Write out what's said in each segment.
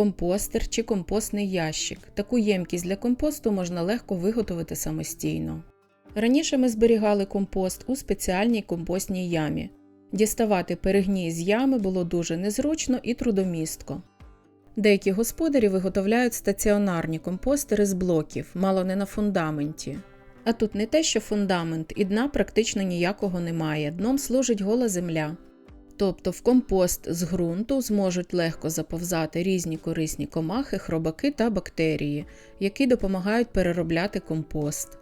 компостер чи компостний ящик. Таку ємкість для компосту можна легко виготовити самостійно. Раніше ми зберігали компост у спеціальній компостній ямі. Діставати перегній з ями було дуже незручно і трудомістко. Деякі господарі виготовляють стаціонарні компостери з блоків, мало не на фундаменті. А тут не те, що фундамент, і дна практично ніякого немає, дном служить гола земля. Тобто в компост з ґрунту зможуть легко заповзати різні корисні комахи, хробаки та бактерії, які допомагають переробляти компост.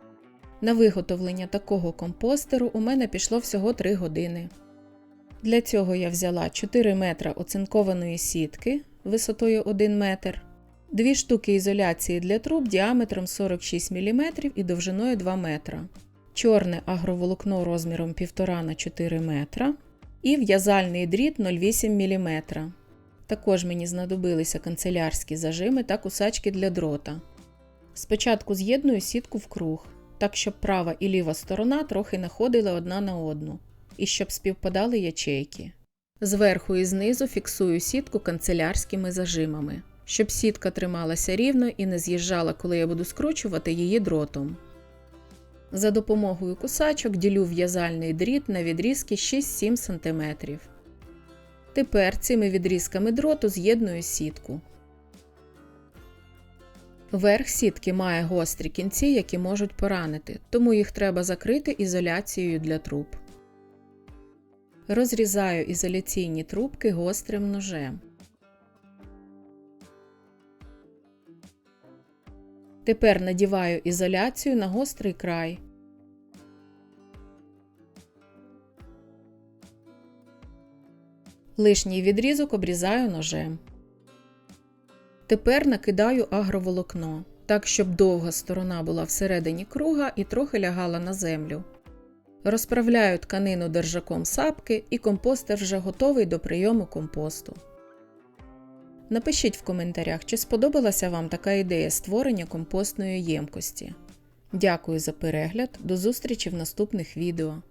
На виготовлення такого компостеру у мене пішло всього 3 години. Для цього я взяла 4 метра оцинкованої сітки висотою 1 метр, дві штуки ізоляції для труб діаметром 46 мм і довжиною 2 метра, чорне агроволокно розміром 1,5 на 4 метра і в'язальний дріт 0,8 мм. Також мені знадобилися канцелярські зажими та кусачки для дрота. Спочатку з'єдную сітку в круг, так щоб права і ліва сторона трохи находили одна на одну, і щоб співпадали ячейки. Зверху і знизу фіксую сітку канцелярськими зажимами, щоб сітка трималася рівно і не з'їжджала, коли я буду скручувати її дротом. За допомогою кусачок ділю в'язальний дріт на відрізки 6-7 см. Тепер цими відрізками дроту з'єдную сітку. Верх сітки має гострі кінці, які можуть поранити, тому їх треба закрити ізоляцією для труб. Розрізаю ізоляційні трубки гострим ножем. Тепер надіваю ізоляцію на гострий край. Лишній відрізок обрізаю ножем. Тепер накидаю агроволокно, так щоб довга сторона була всередині круга і трохи лягала на землю. Розправляю тканину держаком сапки і компостер вже готовий до прийому компосту. Напишіть в коментарях, чи сподобалася вам така ідея створення компостної ємкості. Дякую за перегляд, до зустрічі в наступних відео.